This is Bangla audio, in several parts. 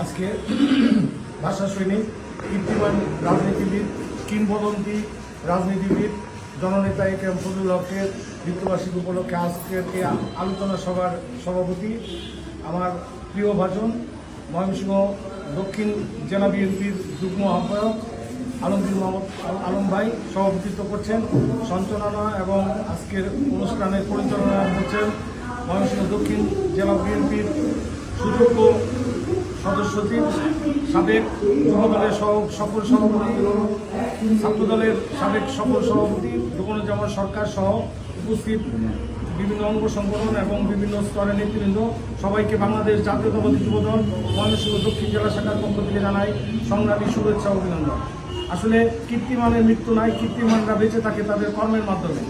আজকে ভাষা সৈনিক, কীর্তিমান রাজনীতিবিদ, কিংবদন্তি রাজনীতিবিদ, জননেতা এ এম হকের মৃত্যুবার্ষিকী উপলক্ষে আজকের আলোচনা সভার সভাপতি, আমার প্রিয় ভাজন, ময়মনসিংহ দক্ষিণ জেলা বিএনপির যুগ্ম আহ্বায়ক আলমগীর মোহাম্মদ আলম ভাই সভাপতিত্ব করছেন, সঞ্চালনা এবং আজকের অনুষ্ঠানের পরিচালনা করছেন ময়মনসিংহ দক্ষিণ জেলা বিএনপির সচিব সাবেক যুবদলের সহ, সফল সভাপতি, ছাত্রদলের সাবেক সফল সভাপতি দোকানুজ্জামান সরকার সহ উপস্থিত বিভিন্ন অঙ্গ সংগঠন এবং বিভিন্ন স্তরের নেতৃবৃন্দ। সবাইকে বাংলাদেশ জাতীয়তাবাদী যুবদল, ময়মনসিংহ দক্ষিণ জেলা শাখার পক্ষ থেকে জানাই সংগ্রামী শুভেচ্ছা অভিনন্দন। আসলে কীর্তিমানের মৃত্যু নাই, কীর্তিমানরা বেঁচে থাকে তাদের কর্মের মাধ্যমে।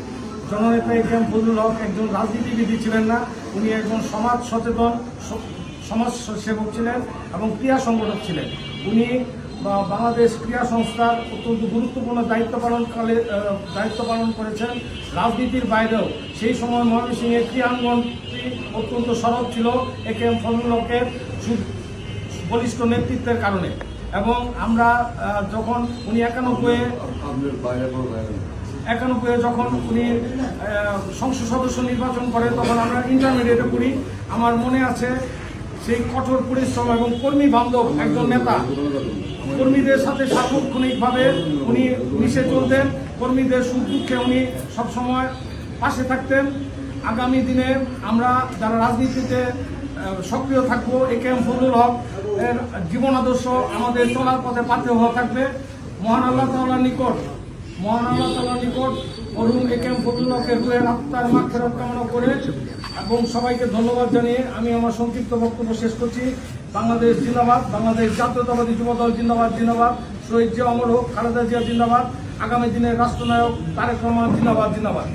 জননেতা এ কে এম ফজলুল হক একজন রাজনীতিবিদই ছিলেন না, উনি একজন সমাজ সচেতন সমাজ সেবক ছিলেন এবং ক্রিয়া সংগঠক ছিলেন। উনি বাংলাদেশ ক্রিয়া সংস্থার অত্যন্ত গুরুত্বপূর্ণ দায়িত্ব পালনকালে দায়িত্ব পালন করেছেন। রাজনীতির বাইরেও সেই সময় ময়মনসিংহের ক্রিয়াঙ্গনটি অত্যন্ত সরব ছিল এ কে এম সু- বলিষ্ঠ নেতৃত্বের কারণে। এবং আমরা যখন উনি একানব্বই আপনার বাইরে বড় একানব্বই যখন উনি সংসদ সদস্য নির্বাচন করেন, তখন আমরা ইন্টারমিডিয়েটে পড়ি। আমার মনে আছে সেই কঠোর পরিশ্রম এবং কর্মী বান্ধব একজন নেতা। কর্মীদের সাথে সার্বক্ষণিকভাবে উনি মিশে চলতেন। কর্মীদের সুখ দুঃখে উনি সবসময় পাশে থাকতেন। আগামী দিনে আমরা যারা রাজনীতিতে সক্রিয় থাকব, এ কে এম ফজলুল হক এর জীবন আদর্শ আমাদের চলার পথে পাথে হওয়া থাকবে। মহান আল্লাহ তাআলার নিকট, মহান আল্লাহ তাআলার নিকট Arun A K M Fazlul হকের রুহের আত্মার মাগফিরাত কামনা করে এবং সবাইকে ধন্যবাদ জানিয়ে আমি আমার সংক্ষিপ্ত বক্তব্য শেষ করছি। বাংলাদেশ জিন্দাবাদ, বাংলাদেশ জাতীয়তাবাদী যুবদল জিন্দাবাদ জিন্দাবাদ। শহীদ জিয়া অমর হোক, খালেদা জিয়া জিন্দাবাদ। আগামী দিনের রাষ্ট্রনায়ক তারেক রহমান জিন্দাবাদ জিন্দাবাদ।